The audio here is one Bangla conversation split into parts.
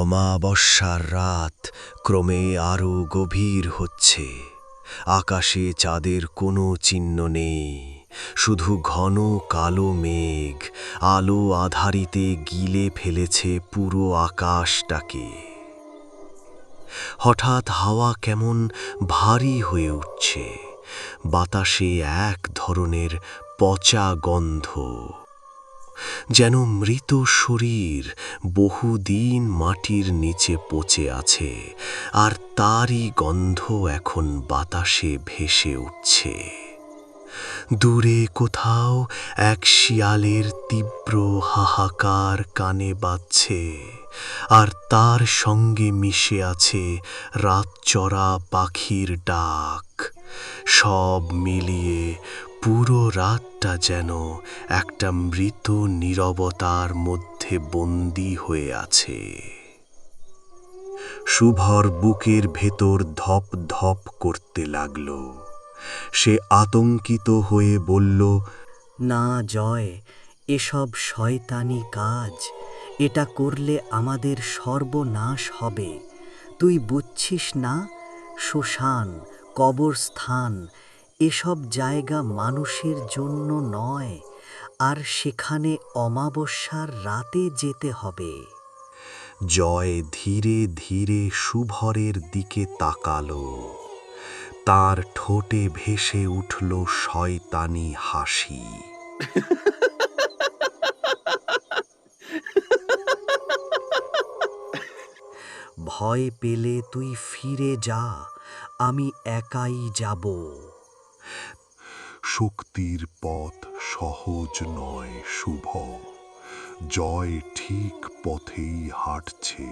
অমাবস্যার রাত ক্রমে আরও গভীর হচ্ছে। আকাশে চাঁদের কোনো চিহ্ন নেই, শুধু ঘন কালো মেঘ, আলো আধারিতে গিলে ফেলেছে পুরো আকাশটাকে। হঠাৎ হাওয়া কেমন ভারী হয়ে উঠছে, বাতাসে এক ধরনের পচা গন্ধ। যেন মৃত শরীর বহুদিন মাটির নিচে পচে আছে, আর তারই গন্ধ এখন বাতাসে ভেসে উঠছে। দূরে কোথাও এক শিয়ালের তীব্র হাহাকার কানে বাজছে, আর তার সঙ্গে মিশে আছে রাতচরা পাখির ডাক। সব মিলিয়ে পুরো রাতটা যেন একটা মৃত নীরবতার মধ্যে বন্দী হয়ে আছে। শুভর বুকের ভেতর ধপ ধপ করতে লাগল। সে আতঙ্কিত হয়ে বলল, না জয়, এসব শয়তানি কাজ। এটা করলে আমাদের সর্বনাশ হবে। তুই বুঝছিস না? শ্মশান, কবরস্থান এসব জায়গা মানুষের জন্য নয়, আর সেখানে অমাবস্যার রাতে যেতে হবে। জয় ধীরে ধীরে শুভরের দিকে তাকালো। তার ঠোঁটে ভেসে উঠল শয়তানি হাসি। ভয় পেলে তুই ফিরে যা, আমি একাই যাব। শক্তির পথ সহজ নয় শুভ। জয় ঠিক পথেই হাঁটছে।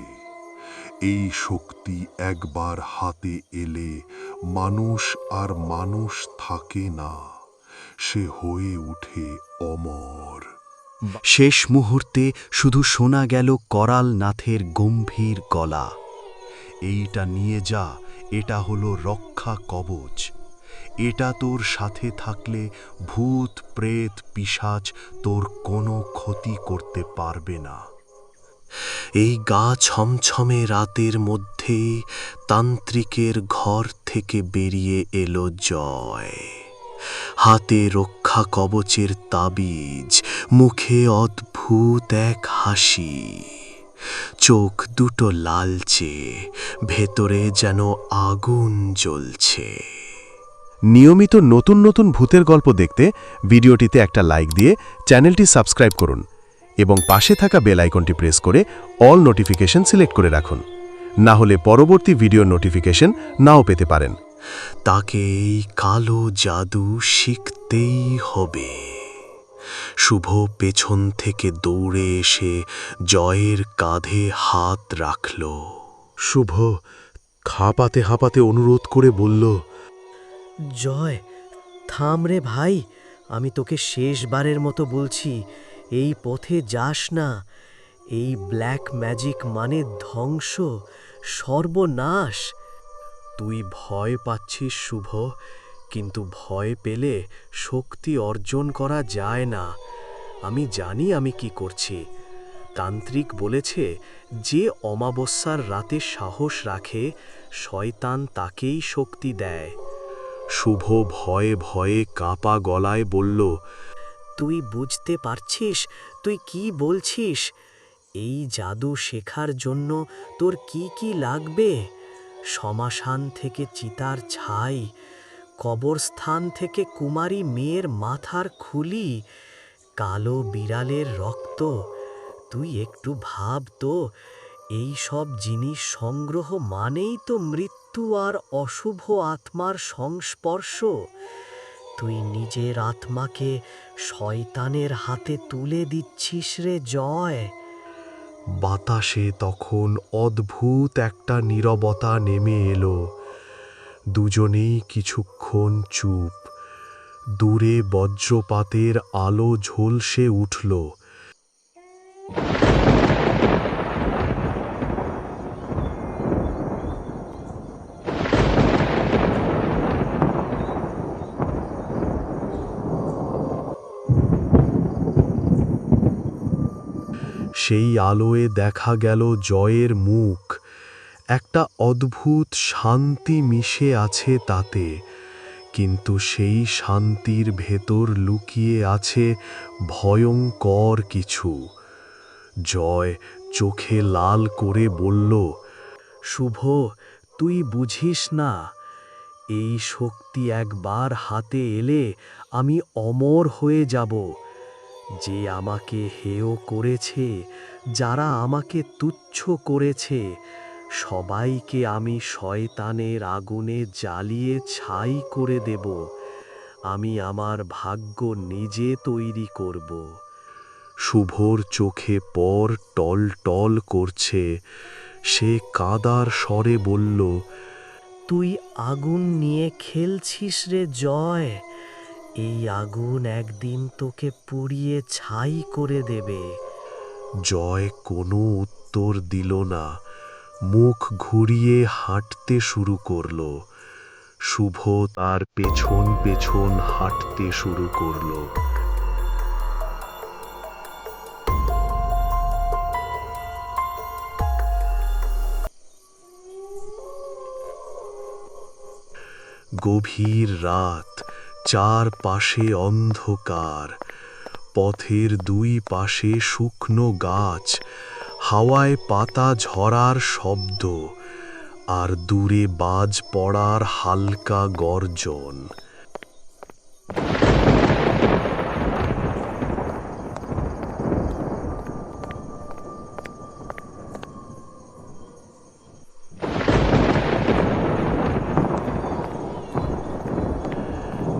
এই শক্তি একবার হাতে এলে মানুষ আর মানুষ থাকে না সে হয়ে ওঠে অমর। শেষ মুহূর্তে শুধু শোনা গেল করাল নাথের গম্ভীর গলা। এইটা নিয়ে যা এটা হলো রক্ষা কবচ। এটা তোর সাথে থাকলে ভূত, প্রেত, পিশাচ তোর কোনো ক্ষতি করতে পারবে না। এই গা ছমছমে রাতের মধ্যেই তান্ত্রিকের ঘর থেকে বেরিয়ে এলো জয়। হাতে রক্ষা কবচের তাবিজ, মুখে অদ্ভুত এক হাসি। চোখ দুটো লালচে, ভেতরে যেন আগুন জ্বলছে। নিয়মিত নতুন নতুন ভূতের গল্প দেখতে ভিডিওটিতে একটা লাইক দিয়ে চ্যানেলটি সাবস্ক্রাইব করুন এবং পাশে থাকা বেল আইকনটি প্রেস করে অল নোটিফিকেশন সিলেক্ট করে রাখুন। না হলে পরবর্তী ভিডিও নোটিফিকেশন নাও পেতে পারেন। তাকে কালো জাদু শিখতেই হবে। শুভ পেছন থেকে দৌড়ে এসে জয়ের কাঁধে হাত রাখল। শুভ হাঁপাতে হাঁপাতে অনুরোধ করে বলল জয়, থাম রে ভাই, আমি তোকে শেষবারের মতো বলছি, এই পথে যাস না, এই ব্ল্যাক ম্যাজিক মানে ধ্বংস, সর্বনাশ। তুই ভয় পাচ্ছিস শুভ, কিন্তু ভয় পেলে শক্তি অর্জন করা যায় না। আমি জানি আমি কি করছি। তান্ত্রিক বলেছে, যে অমাবস্যার রাতে সাহস রাখে, শয়তান তাকেই শক্তি দেয়। শুভ ভয়ে ভয়ে কাঁপা গলায় বলল, তুই বুঝতে পারছিস? তুই কি বলছিস? এই জাদু শেখার জন্য তোর কি কি লাগবে? শ্মশান থেকে চিতার ছাই, কবরস্থান থেকে কুমারী মেয়ের মাথার খুলি, কালো বিড়ালের রক্ত। তুই একটু ভাব তো, এই সব জিনিস সংগ্রহ মানেই তো মৃত্যু। আর অশুভ আত্মার সংস্পর্শ, তুই নিজের আত্মাকে শয়তানের হাতে তুলে দিচ্ছিস রে জয়। বাতাসে তখন অদ্ভুত একটা নীরবতা নেমে এলো। দুজনেই কিছুক্ষণ চুপ। দূরে বজ্রপাতের আলো ঝলসে উঠল। সেই আলোয় দেখা গেল জয়ের মুখ। একটা অদ্ভুত শান্তি মিশে আছে তাতে, কিন্তু সেই শান্তির ভেতর লুকিয়ে আছে ভয়ঙ্কর কিছু। জয় চোখে লাল করে বলল, শুভ, তুই বুঝিস না, এই শক্তি একবার হাতে এলে আমি অমর হয়ে যাব। যে আমাকে হেয় করেছে, যারা আমাকে তুচ্ছ করেছে, সবাইকে আমি শয়তানের আগুনে জ্বালিয়ে ছাই করে দেব। আমি আমার ভাগ্য নিজে তৈরি করব। শুভর চোখে পর টল টল করছে। সে কাদার স্বরে বলল, তুই আগুন নিয়ে খেলছিস রে জয়। এই আগুন একদিন তোকে পুড়িয়ে ছাই করে দেবে। জয় কোনো উত্তর দিল না। মুখ ঘুরিয়ে হাঁটতে শুরু করল। শুভ তার পেছন পেছন হাঁটতে শুরু করল। গভীর রাত চার পাশে অন্ধকার, পথের দুই পাশে শুকনো গাছ, হাওয়ায় পাতা ঝরার শব্দ, আর দূরে বাজ পড়ার হালকা গর্জন।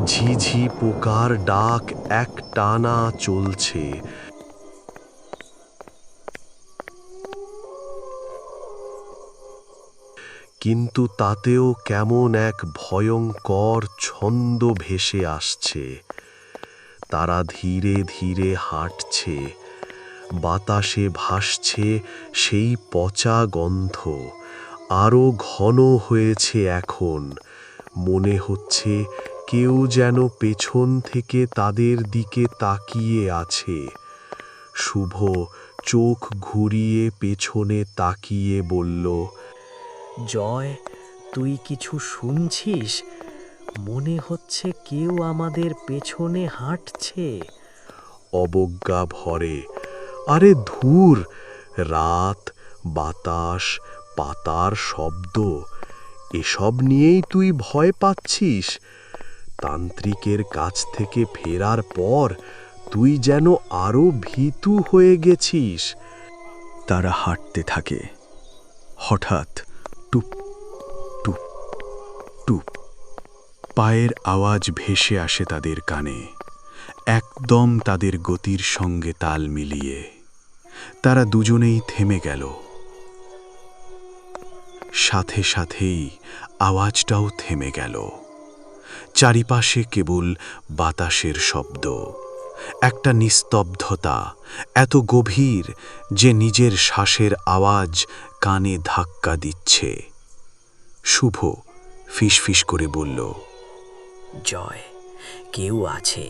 ঝিঝি পোকার ডাক এক টানা চলছে। কিন্তু তাতেও কেমন এক ভয়ঙ্কর ছন্দ ভেসে আসছে। তারা ধীরে ধীরে হাঁটছে। বাতাসে ভাসছে সেই পচা গন্ধ। আরও ঘন হয়েছে এখন। মনে হচ্ছে কেউ যেন পেছন থেকে তাদের দিকে তাকিয়ে আছে। শুভ চোখ ঘুরিয়ে পেছনে তাকিয়ে বলল জয় তুই কিছু শুনছিস? মনে হচ্ছে কেউ আমাদের পেছনে হাঁটছে। অবজ্ঞা ভরে আরে ধুর রাত বাতাস পাতার শব্দ এসব নিয়েই তুই ভয় পাচ্ছিস? তান্ত্রিকের কাছ থেকে ফেরার পর তুই যেন আরও ভীতু হয়ে গেছিস। তারা হাঁটতে থাকে। হঠাৎ টুপ টুপ টুপ। পায়ের আওয়াজ ভেসে আসে তাদের কানে। একদম তাদের গতির সঙ্গে তাল মিলিয়ে। তারা দুজনেই থেমে গেল। সাথে সাথেই আওয়াজটাও থেমে গেল। চারিপাশে কেবল বাতাসের শব্দ। একটা নিস্তব্ধতা এত গভীর যে নিজের শ্বাসের আওয়াজ কানে ধাক্কা দিচ্ছে। শুভ ফিসফিস করে বলল জয় কেউ আছে।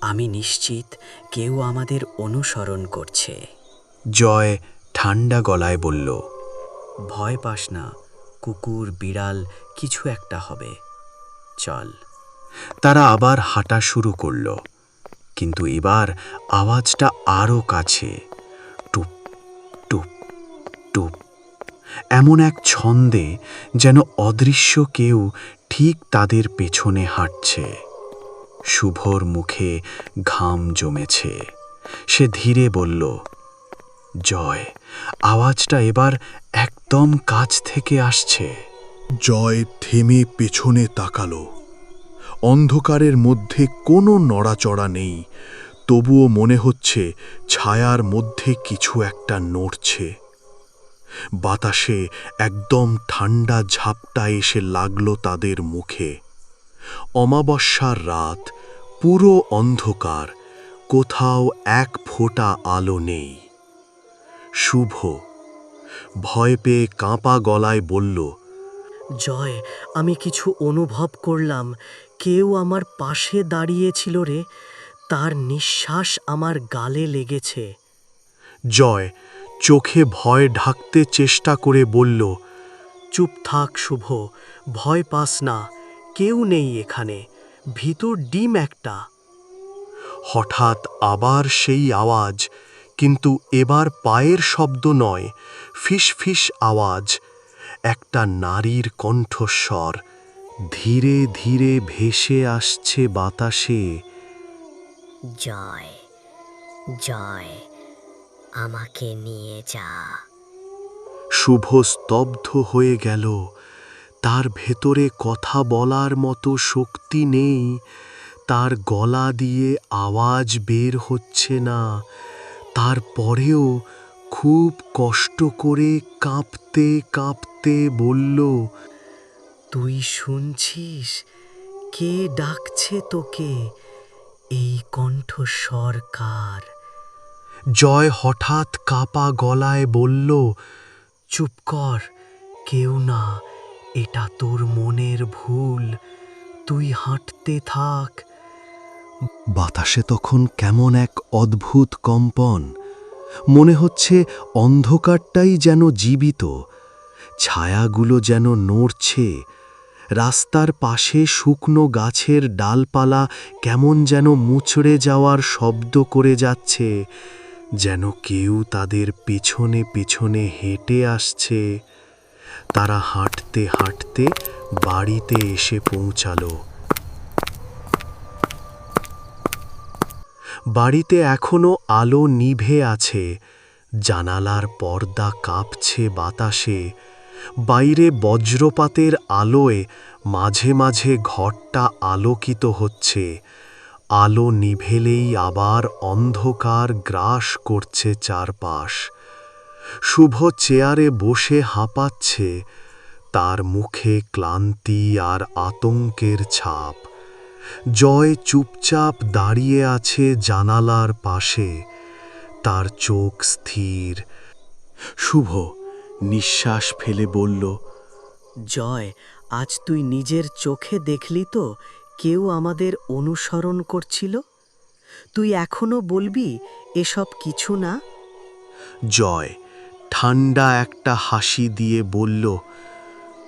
আমি নিশ্চিত কেউ আমাদের অনুসরণ করছে। জয় ঠান্ডা গলায় বলল ভয় পাস না কুকুর বিড়াল কিছু একটা হবে। চল। তারা আবার হাঁটা শুরু করল। কিন্তু এবার আওয়াজটা আরও কাছে। টুপ টুপ টুপ। এমন এক ছন্দে যেন অদৃশ্য কেউ ঠিক তাদের পেছনে হাঁটছে। শুভর মুখে ঘাম জমেছে। সে ধীরে বলল, জয়, আওয়াজটা এবার একদম কাছ থেকে আসছে। জয় থেমে পেছনে তাকালো। অন্ধকারের মধ্যে কোনো নড়াচড়া নেই। তবুও মনে হচ্ছে ছায়ার মধ্যে কিছু একটা নড়ছে। বাতাসে একদম ঠান্ডা ঝাপটা এসে লাগল তাদের মুখে। অমাবস্যার রাত, পুরো অন্ধকার, কোথাও এক ফোঁটা আলো নেই। শুভ। ভয় পেয়ে কাঁপা গলায় বলল জয়, আমি কিছু অনুভব করলাম। কেউ আমার পাশে দাঁড়িয়েছিল রে, তার নিঃশ্বাস আমার গালে লেগেছে। জয়, চোখে ভয় ঢাকতে চেষ্টা করে বলল, চুপ থাক শুভ, ভয় পাস না, কেউ নেই এখানে, ভিতর ডিম একটা। হঠাৎ আবার সেই আওয়াজ, কিন্তু এবার পায়ের শব্দ নয় ফিস ফিস আওয়াজ। একটা নারীর কণ্ঠস্বর ধীরে ধীরে ভেসে আসছে বাতাসে। জয় জয় আমাকে নিয়ে যা। শুভ স্তব্ধ হয়ে গেল। তার ভেতরে কথা বলার মতো শক্তি নেই। তার গলা দিয়ে আওয়াজ বের হচ্ছে না। তারপরেও খুব কষ্ট করে কাঁপতে কাঁপতে বলল, তুই শুনছিস? কে ডাকছে তোকে? এই কণ্ঠস্বর কার জয় হঠাৎ কাপা গলায় বলল, চুপ কর, কেউ না, এটা তোর মনের ভুল। তুই হাঁটতে থাক। বাতাসে তখন কেমন এক অদ্ভুত কম্পন। মনে হচ্ছে অন্ধকারটাই যেন জীবিত। ছায়াগুলো যেন নড়ছে, রাস্তার পাশে শুকনো গাছের ডালপালা কেমন যেন মুচড়ে যাওয়ার শব্দ করে যাচ্ছে, যেন কেউ তাদের পেছনে পেছনে হেঁটে আসছে। তারা হাঁটতে হাঁটতে বাড়িতে এসে পৌঁছালো। বাড়িতে এখনও আলো নিভে আছে, জানালার পর্দা কাঁপছে বাতাসে। বাইরে বজ্রপাতের আলোয় মাঝে মাঝে ঘরটা আলোকিত হচ্ছে। আলো নিভেলেই আবার অন্ধকার গ্রাস করছে চারপাশ। শুভ চেয়ারে বসে হাঁপাচ্ছে, তার মুখে ক্লান্তি আর আতঙ্কের ছাপ। জয় চুপচাপ দাঁড়িয়ে আছে জানালার পাশে, তার চোখ স্থির। শুভ নিঃশ্বাস ফেলে বলল জয় আজ তুই নিজের চোখে দেখলি তো কেউ আমাদের অনুসরণ করছিল? তুই এখনও বলবি এসব কিছু না? জয় ঠান্ডা একটা হাসি দিয়ে বলল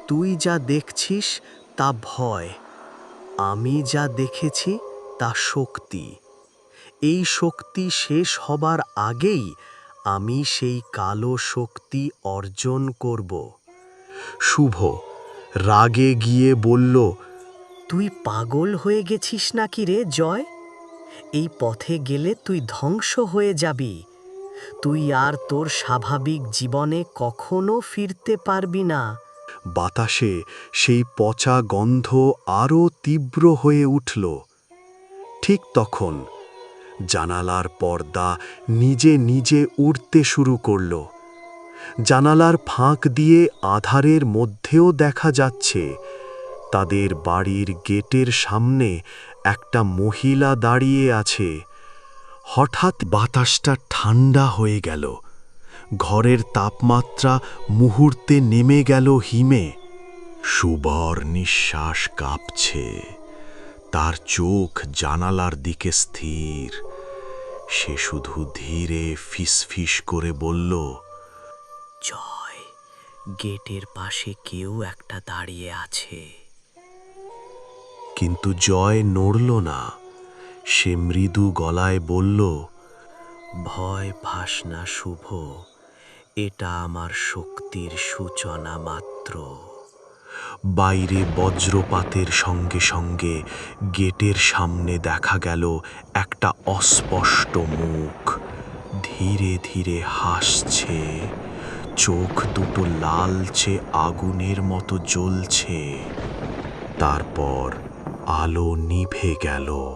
তুই যা দেখছিস তা ভয় আমি যা দেখেছি তা শক্তি। এই শক্তি শেষ হবার আগেই আমি সেই কালো শক্তি অর্জন করব। শুভ, রাগে গিয়ে বলল, তুই পাগল হয়ে গেছিস নাকি রে, জয়? এই পথে গেলে তুই ধ্বংস হয়ে যাবি। তুই আর তোর স্বাভাবিক জীবনে কখনো ফিরতে পারবি না। বাতাসে সেই পচা গন্ধ আরও তীব্র হয়ে উঠল। ঠিক তখন জানালার পর্দা নিজে নিজে উড়তে শুরু করল। জানালার ফাঁক দিয়ে আধারের মধ্যেও দেখা যাচ্ছে, তাদের বাড়ির গেটের সামনে একটা মহিলা দাঁড়িয়ে আছে। হঠাৎ বাতাসটা ঠান্ডা হয়ে গেল। ঘরের তাপমাত্রা মুহূর্তে নেমে গেল হিমে। সুবর নিঃশ্বাস কাঁপছে। তার চোখ জানালার দিকে স্থির। সে শুধু ধীরে ফিসফিস করে বলল, জয়, গেটের পাশে কেউ একটা দাঁড়িয়ে আছে। কিন্তু জয় নড়ল না। সে মৃদু গলায় বলল, ভয় পাস না শুভ, এটা আমার শক্তির সূচনা মাত্র। বাইরে বজ্রপাতের সঙ্গে সঙ্গে গেটের সামনে দেখা গেল একটা অস্পষ্ট মুখ। ধীরে ধীরে হাসছে। চোখ দুটো লালচে আগুনের মতো জ্বলছে। তারপর আলো নিভে গেল।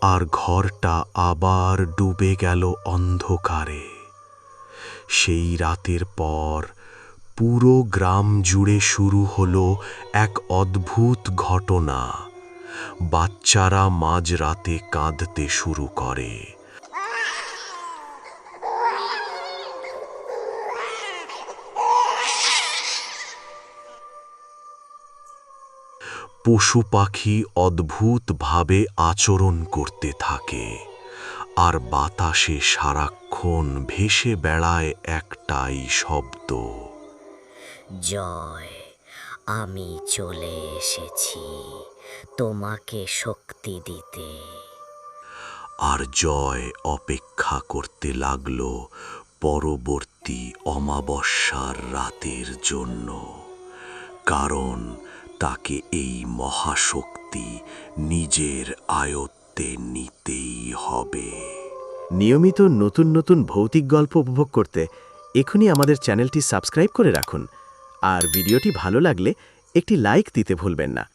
আর ঘরটা আবার ডুবে গেল অন্ধকারে। সেই রাতের পর পুরো গ্রাম জুড়ে শুরু হলো এক অদ্ভুত ঘটনা। বাচ্চারা মাঝরাতে কাঁদতে শুরু করে। পশু পাখি অদ্ভুতভাবে আচরণ করতে থাকে। আর বাতাসে সারাক্ষণ ভেসে বেড়ায় একটাই শব্দ। জয়। আমি চলে এসেছি তোমাকে শক্তি দিতে। আর জয় অপেক্ষা করতে লাগল পরবর্তী অমাবস্যার রাতের জন্য। কারণ তাকে এই মহাশক্তি নিজের আয়ত্তে নিতেই হবে। নিয়মিত নতুন নতুন ভৌতিক গল্প উপভোগ করতে এখনই আমাদের চ্যানেলটি সাবস্ক্রাইব করে রাখুন। আর ভিডিওটি ভালো লাগলে একটি লাইক দিতে ভুলবেন না।